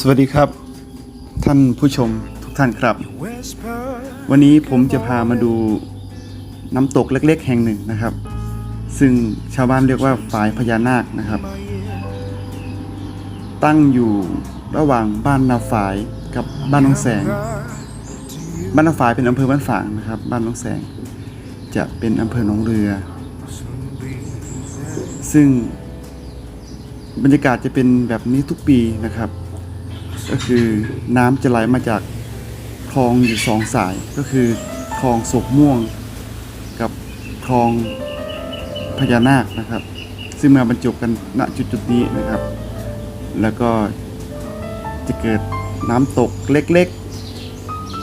สวัสดีครับ ท่านผู้ชมทุกท่านครับ วันนี้ผมจะพามาดูน้ำตกเล็กๆ แห่งหนึ่งนะครับ ซึ่งชาวบ้านเรียกว่าฝายพญานาคนะครับ ตั้งอยู่ระหว่างบ้านนาฝายกับบ้านน้องแสง บ้านนาฝายเป็นอำเภอบ้านฝางนะครับ บ้านน้องแสง จะเป็นอำเภอหนองเรือ ซึ่งบรรยากาศจะเป็นแบบนี้ทุกปีนะครับ ก็คือน้ำจะไหลมาจากคลองอยู่สองสายก็คือคลองศกม่วง กับคลองพญานาคนะครับ ซึ่งมาบรรจบกันณจุดจุดนี้นะครับ แล้วก็จะเกิดน้ำตกเล็ก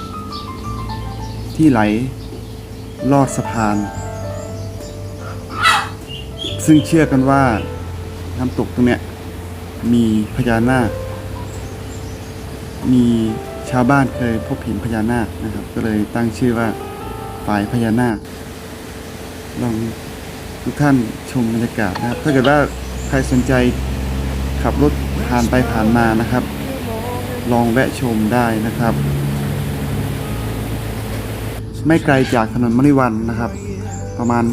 ๆ ที่ไหลลอดสะพาน ซึ่งเชื่อกันว่าน้ำตกตรงเนี้ยมีพญานาค มีชาวบ้านเคยพบเห็นพญานาคนะครับ ก็เลยตั้งชื่อว่าฝายพญานาคลองทุกท่านชมบรรยากาศนะครับ ถ้าเกิดว่าใครสนใจขับรถผ่านไปผ่านมานะครับ ลองแวะชมได้นะครับ ไม่ไกลจากถนนมริวันนะครับ ประมาณ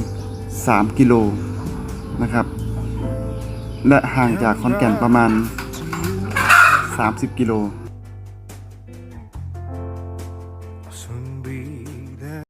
3 กิโลนะครับ และห่างจากขอนแก่นประมาณ 30 กิโล